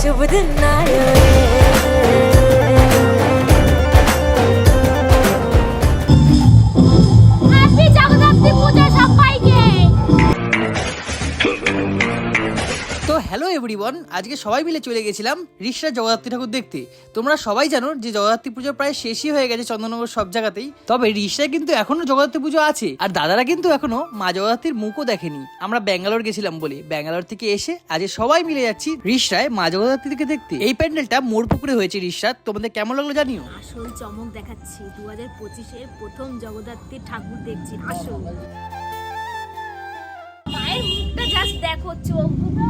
শুভ everyone আজকে সবাই মিলে চলে গেছিলাম রিসরা জগদ্ধাত্রী ঠাকুর দেখতে। তোমরা সবাই জানো যে জগদ্ধাত্রী পুজো প্রায় শেষই হয়ে গেছে চন্দননগর সব জায়গাতেই। তবে রিসরায় কিন্তু এখনও জগদ্ধাত্রী পুজো আছে, আর দাদারা কিন্তু এখনও মা জগদ্ধাত্রীর মুখও দেখেনি। আমরা ব্যাঙ্গালোর গেছিলাম বলে। ব্যাঙ্গালোর থেকে এসে আজ সবাই মিলে যাচ্ছি রিসরায় মা জগদ্ধাত্রীকে দেখতে। এই প্যান্ডেলটা মোড় পুকুরে হয়েছে রিসরার তোমাদের কেমন লাগল জানিও? আসল চমক দেখাচ্ছি। দু হাজার পঁচিশের প্রথম জগদ্ধাত্রী ঠাকুর দেখছি। আসল। মায়ের মুখটা জাস্ট দেখো, চোখ দুটো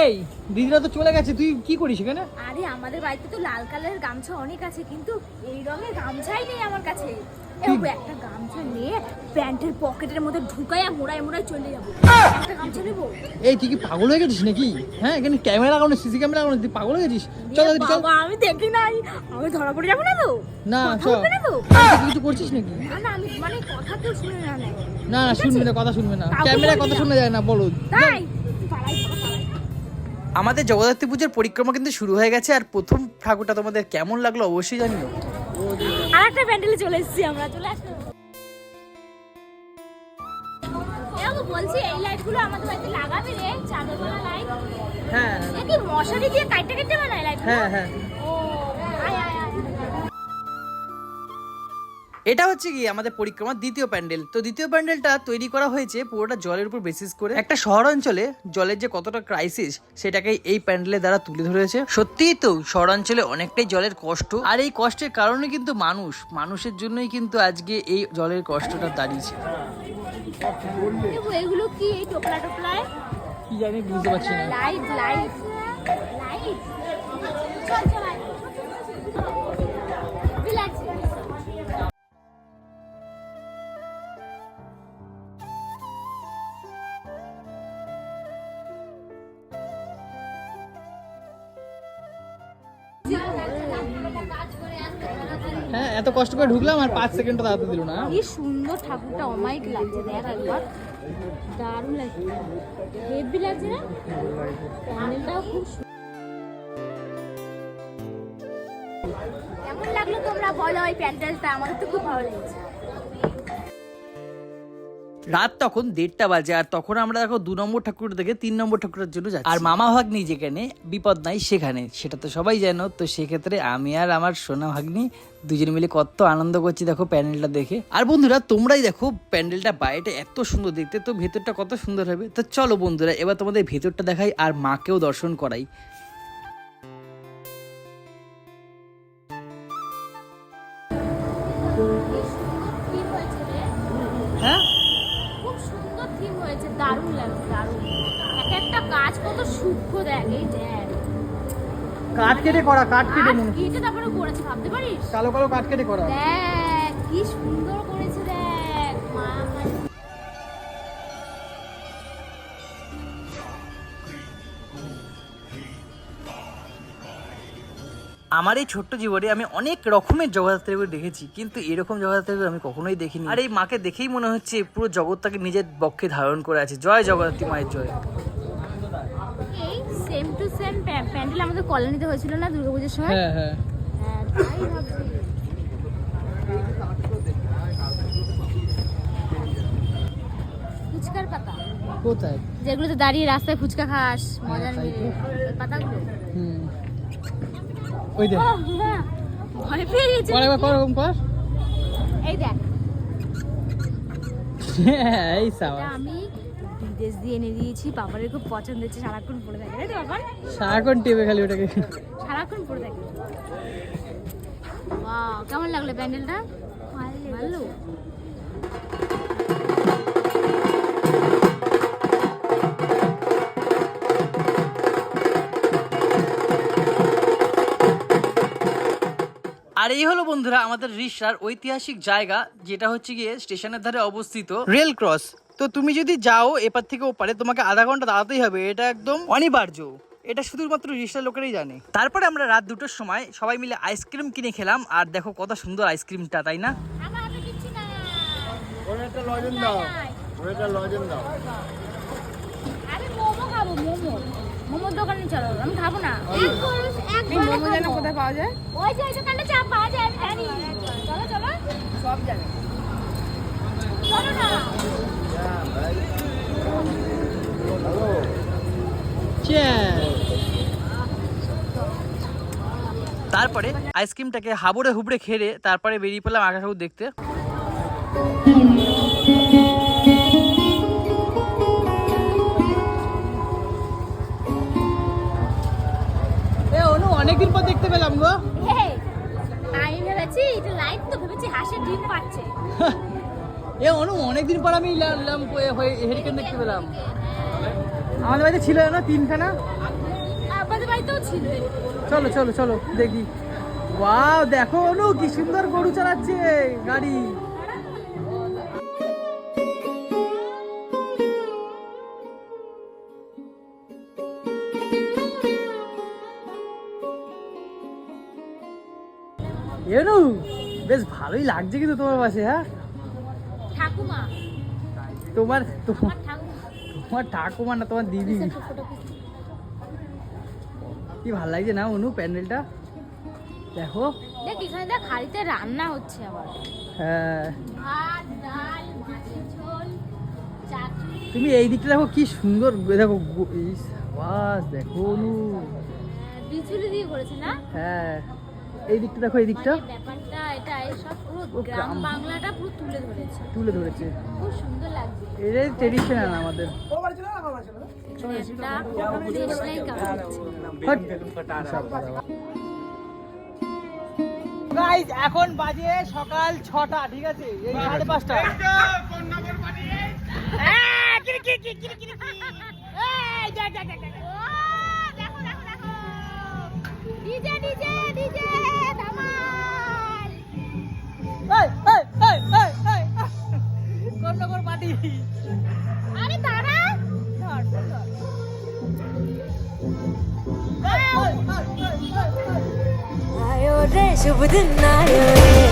এই দিদিরা তো চলে গেছে তুই কি করিস এখানে? আরে আমাদের বাড়িতে তো লাল কালারের গামছা অনেক আছে কিন্তু এই রঙের গামছাই নেই আমার কাছে। এরকম একটা গামছা নিয়ে প্যান্টের পকেটের মধ্যে ঢুকাইয়া মোড়ায় মোড়ায় চলে যাব। একটা গামছা নেব? এই তুই কি পাগল হয়ে গেছিস নাকি? হ্যাঁ এখানে ক্যামেরা লাগানো সিসি ক্যামেরা লাগানো তুই পাগল হয়ে গেছিস? চল এ চল। বাবা আমি দেখি নাই। আমি ধরা পড়ে যাব না তো? না কথা চল। বলবে না তো? তুই কিছু করছিস নাকি? না না আমি মানে কথা কেউ শুনে না নেয় না না শুনবে না কথা শুনবে না। কাউকে ক্যামেরায় বলবি কথা না। শোনা যায় না বলো। তাই পালাই পালাই, পালাই। আমাদের জগদ্ধাত্রী পুজোর পরিক্রমা কিন্তু শুরু হয়ে গেছে আর প্রথম ঠাকুরটা তোমাদের কেমন লাগল অবশ্যই জানিও। আর একটা প্যান্ডেলে চলে এসেছি আমরা চলে আসো। বলছি এই লাইট লাইটগুলো আমাদের বাড়িতে লাগাবে রে চাঁদওয়ালা লাইট হ্যাঁ। মশারি দিয়ে কাটতে কাটতে বানায় লাইট হ্যাঁ হ্যাঁ। এটা হচ্ছে কি আমাদের পরিক্রমার দ্বিতীয় প্যান্ডেল। তো দ্বিতীয় প্যান্ডেলটা তৈরি করা হয়েছে পুরোটা জলের উপর বেসিস করে। একটা শহর অঞ্চলে জলের যে কতটা ক্রাইসিস সেটাকে এই প্যান্ডেলের দ্বারা তুলে ধরেছে। সত্যিই তো শহরাঞ্চলে অনেকটাই জলের কষ্ট। আর এই কষ্টের কারণে কিন্তু মানুষ মানুষের জন্যই কিন্তু আজকে এই জলের কষ্টটা দাঁড়িয়েছে। এগুলো কি? এই টোপলা টোপলায়? কি জানি বুঝতে পারছি না। লাইট লাইট লাইট হ্যাঁ এত কষ্ট করে ঢুকলাম আর পাঁচ সেকেন্ডটা দাঁড়াতে দিল না। কি সুন্দর ঠাকুরটা অমাইক লাগছে, দেখ একবার। দারুণ লাগছে। হেভি লাগছে না? প্যানেলটাও খুব কেমন লাগল তোমরা বলো, ওই প্যান্ডেলটা? আমার তো খুব ভালো লেগেছে। রাত তখন দেড়টা বাজে আর তখন আমরা দেখো দু নম্বর ঠাকুর থেকে তিন নম্বর ঠাকুরের জন্য যাচ্ছি। আর মামা ভাগ্নি যেখানে বিপদ নাই সেখানে সেটা তো সবাই জানো। তো সেক্ষেত্রে আমি আর আমার সোনা ভাগ্নি দুজন মিলে কত আনন্দ করছি দেখো প্যান্ডেলটা দেখে। আর বন্ধুরা তোমরাই দেখো প্যান্ডেলটা বাইরেটা এত সুন্দর দেখতে তো ভেতরটা কত সুন্দর হবে। তো চলো বন্ধুরা এবার তোমাদের ভেতরটা দেখাই আর মাকেও দর্শন করাই। সূক্ষ্ম দেখ এই দেখ কাঠ কেটে করা কাঠ আর কেটে তারপরে করেছে ভাবতে পারিস? কালো কালো কাঠ কেটে করা। দেখ কি সুন্দর করেছে দেখ। মা আমার এই ছোট্ট জীবনে আমি অনেক রকমের জগদ্ধাত্রী দেখেছি কিন্তু এরকম জগদ্ধাত্রী আমি কখনোই দেখিনি। আর এই মাকে দেখেই মনে হচ্ছে পুরো জগৎটাকে নিজের বক্ষে ধারণ করে আছে। জয় জগদ্ধাত্রী মায়ের জয়। প্যান্ডেল আমাদের কলোনিতে হয়েছিল না দুর্গাপুজোর সময়? হ্যাঁ হ্যাঁ। হ্যাঁ। ফুচকার পাতা। কোথায়? যেগুলোতে দাঁড়িয়ে রাস্তায় ফুচকা খাস মজার তাই মিলে। পাতাগুলো। হুম। ওই দেখ। ভয় পেয়ে গেছে কর কর ওরকম কর। এই দেখ। হ্যাঁ, এই আমি বিদেশ দিয়ে এনে দিয়েছি বাবারের খুব পছন্দ হচ্ছে সারাক্ষণ পরে থাকে তাই তো বাবার? সারাক্ষণ টেপে খালি ওটাকে। সারাক্ষণ পরে থাকে। ওয়াও কেমন লাগল প্যান্ডেলটা? ভালো আর এই হলো বন্ধুরা আমাদের রিসার ঐতিহাসিক জায়গা যেটা হচ্ছে গিয়ে স্টেশনের ধারে অবস্থিত রেল ক্রস। তো তুমি যদি যাও এপার থেকে ওপারে তোমাকে আধা ঘণ্টা দাঁড়াতেই হবে। এটা একদম অনিবার্য। এটা শুধুমাত্র রিসার লোকেরাই জানে। তারপরে আমরা রাত দুটোর সময় সবাই মিলে আইসক্রিম কিনে খেলাম। আর দেখো কত সুন্দর আইসক্রিমটা তাই না? আমার হাতে দিচ্ছি না ওর একটা লজেন দাও। ওর একটা লজেন দাও। আরে মোমো খাব মোমো। মোমোর দোকানে চলো আমি খাব না। এক খরচ এক এই মোমো যেন কোথায় পাওয়া যায়? ওই যে ওই দোকানটা চা পাওয়া যায় চলো চলো। সব জায়গায় তারপরে আইসক্রিমটাকে হাবড়ে হুবড়ে খেয়ে তারপরে বেরিয়ে পড়লাম আকাশ দেখতে। এ অনু অনেকদিন পর দেখতে পেলাম গো। এই, আমি ভেবেছি এটা লাইট তো ভেবেছি হাঁসের ডিম পাচ্ছে। এ অনু অনেকদিন পর আমি হেরিকেন দেখতে পেলাম। আমাদের বাড়িতে ছিল না তিনখানা? আমাদের বাড়িতেও ছিল। চলো চলো চলো দেখি। ওয়াও দেখো অনু কি সুন্দর গরু চালাচ্ছে গাড়ি। এনু বেশ ভালোই লাগছে কিন্তু তোমার পাশে হ্যাঁ? ঠাকুমা। তোমার তোমার ঠাকুমা। না তোমার দিদি। কি ভালো লাগছে না অনু প্যান্ডেলটা? দেখো। দেখ এখানে দেখ হাড়িতে রান্না হচ্ছে আবার। হ্যাঁ। ভাত ডাল মাছের ঝোল চাটনি। তুমি এই দিকটা দেখো কি সুন্দর দেখো বাস দেখো অনু। বিচুলি দিয়ে করেছে না? হ্যাঁ। এই দিকটা দেখো এই দিকটা। ব্যাপারটা এটা এই সব পুরো গ্রাম গ্রাম। বাংলাটা পুরো তুলে ধরেছে। তুলে ধরেছে। খুব সুন্দর লাগছে। এটাই ট্রেডিশনাল আমাদের। এখানে গাইজ বাজে সকাল ছটা ঠিক আছে? এই সাড়ে পাঁচটা। ডিজে ডিজে ডিজে ধামাল গন্ডগোল পাটি আরে দাঁড়া। শুভ দিন আয়ো রে।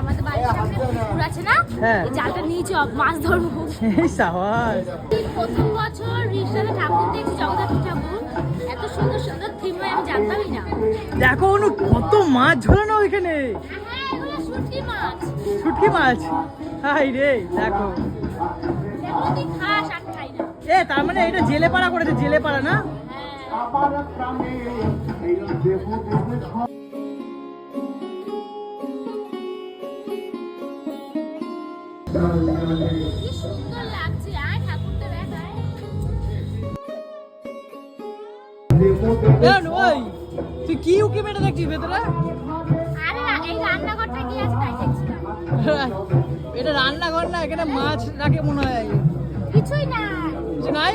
আমাদের বাড়িতে পুকুর আছে না? হ্যাঁ। জালটা নিয়ে চল মাছ ধরবো। প্রথম বছর ঠাকুর দেখছি জগদ্ধাত্রী ঠাকুর। এত সুন্দর সুন্দর থিম হয় আমি জানতামই না। দেখো অনু কত মাছ ঝোলানো ওইখানে। হ্যাঁ শুটকি মাছ। শুটকি মাছ? হাই রে দেখো। এ তার মানে এটা জেলে পাড়া করেছে জেলে পাড়া না? তুই কি উকি মেটে দেখছিস ভেতরে? আরে না, এই রান্নাঘরটা কি আছে তাই দেখছিলাম এটা রান্নাঘর না এখানে মাছ রাখে মনে হয়। কিছুই না কিছু নাই?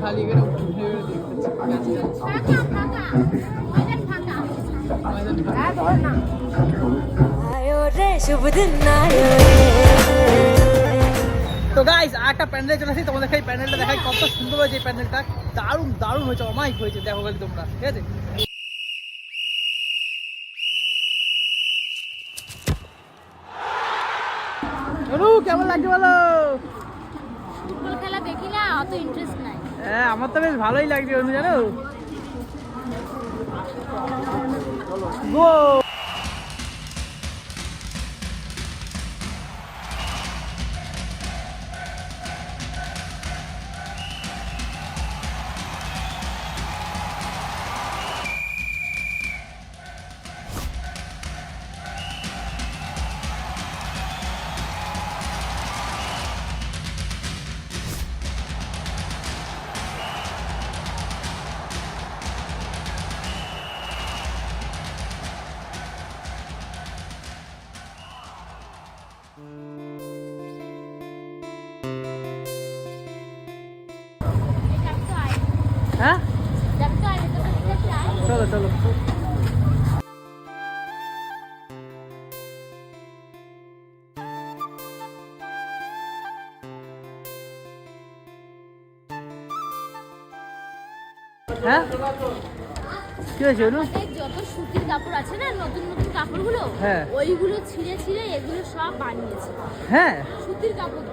খালি এখানে ফাঁকা। ফাঁকা ফাঁকা তো প্যান্ডেল চলে আসি এই প্যান্ডেলটা দেখাই। কত সুন্দর হয়েছে এই প্যান্ডেলটা। দারুণ দারুণ হয়েছে অমাইক হয়েছে দেখো গেলে তোমরা ঠিক আছে? কেমন লাগছে বলো? দেখি না হ্যাঁ আমার তো বেশ ভালোই লাগছে জানো? হ্যাঁ? চলো চলো। হ্যাঁ? কি হয়েছে অনু? যত সুতির কাপড় আছে না নতুন নতুন কাপড়গুলো হ্যাঁ। ওইগুলো ছিঁড়ে ছিঁড়ে এগুলো সব বানিয়েছে। হ্যাঁ? সুতির কাপড়।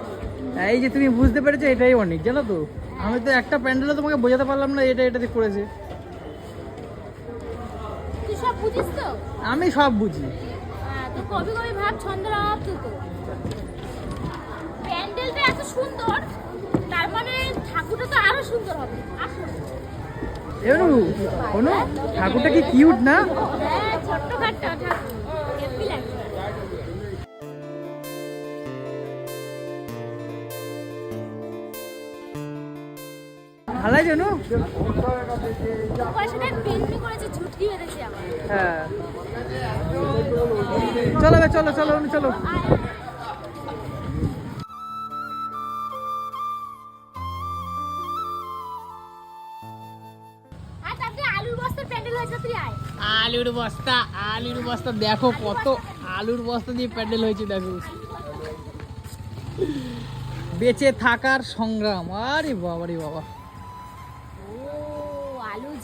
এই যে তুমি বুঝতে পেরেছ এটাই অনেক জানো তো? আমি তো একটা প্যান্ডেলও তোমাকে বোঝাতে পারলাম না এটা করেছে। সব বুঝিস তো? আমি সব বুঝি। হ্যাঁ তো কবি কবি ভাব তো প্যান্ডেলটা এত সুন্দর তার মানে ঠাকুরটা তো আরও সুন্দর হবে। ঠাকুরটা কি কিউট না? হ্যাঁ ছোট্ট খাট্টা ঠাকুর। আমার হ্যাঁ। চলো চলো চলো চলো। আলুর বস্তা আলুর বস্তা দেখো কত আলুর বস্তা দিয়ে প্যান্ডেল হয়েছে দেখো। বেঁচে থাকার সংগ্রাম। আরে বাবা রে বাবা।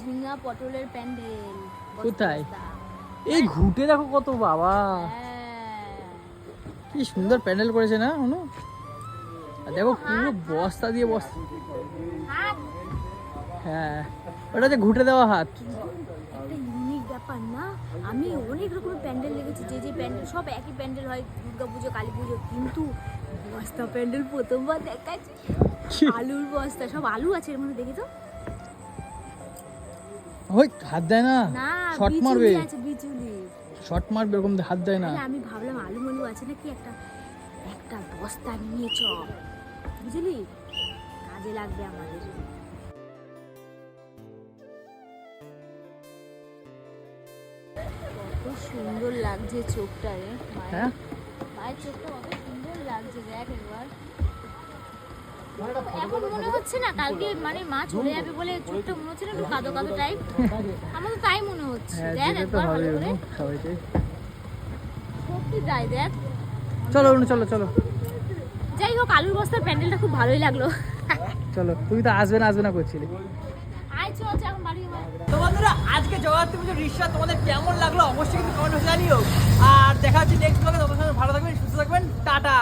ঝিঙ্গা পটলের প্যান্ডেল। কোথায়? এই ঘুটে দেখো কত বাবা। হ্যাঁ। কি সুন্দর প্যান্ডেল করেছে না অনু? দেখো পুরো বস্তা দিয়ে বস্তা হ্যাঁ ওটা যে ঘুটে দেওয়া হাত। ব্যাপার না? আমি অনেক রকমের প্যান্ডেল দেখেছি যে যে প্যান্ডেল সব একই প্যান্ডেল হয় দুর্গা পুজো কালী পুজো কিন্তু বস্তা প্যান্ডেল প্রথমবার দেখাচ্ছি। আলুর বস্তা সব আলু আছে এর মধ্যে দেখি তো ওই হাত দেয় না শর্ট মারবে। শর্ট মারবে এরকম হাত দেয় না। আমি ভাবলাম আলু মালু আছে নাকি একটা একটা বস্তা নিয়ে চ। বুঝলি? কাজে লাগবে আমাদের। কত সুন্দর লাগছে চোখটা রে। মায়ের- হ্যাঁ মায়ের চোখটা কত সুন্দর লাগছে দেখ একবার। এখন মনে হচ্ছে না কালকে মানে মা চলে যাবে বলে চোখটা মনে হচ্ছে না একটু কাদো কাদো টাইপ আমার তো তাই মনে হচ্ছে। হ্যাঁ দেখ একবার ভালো করে। সত্যি তাই দেখ। চলো অনু চলো চলো। যাই হোক আলুর বস্তার প্যান্ডেলটা খুব ভালোই লাগল। চলো তুমি তো আসবে না আসবে না করছিলে। তো বন্ধুরা আজকে জগদ্ধাত্রী পুজোর রিক্সা তোমাদের কেমন লাগল অবশ্যই কিন্তু কমেন্ট জানিও। আর দেখা হচ্ছে নেক্সট ব্লগে তোমাদের সাথে ভালো থাকবেন সুস্থ থাকবেন টাটা।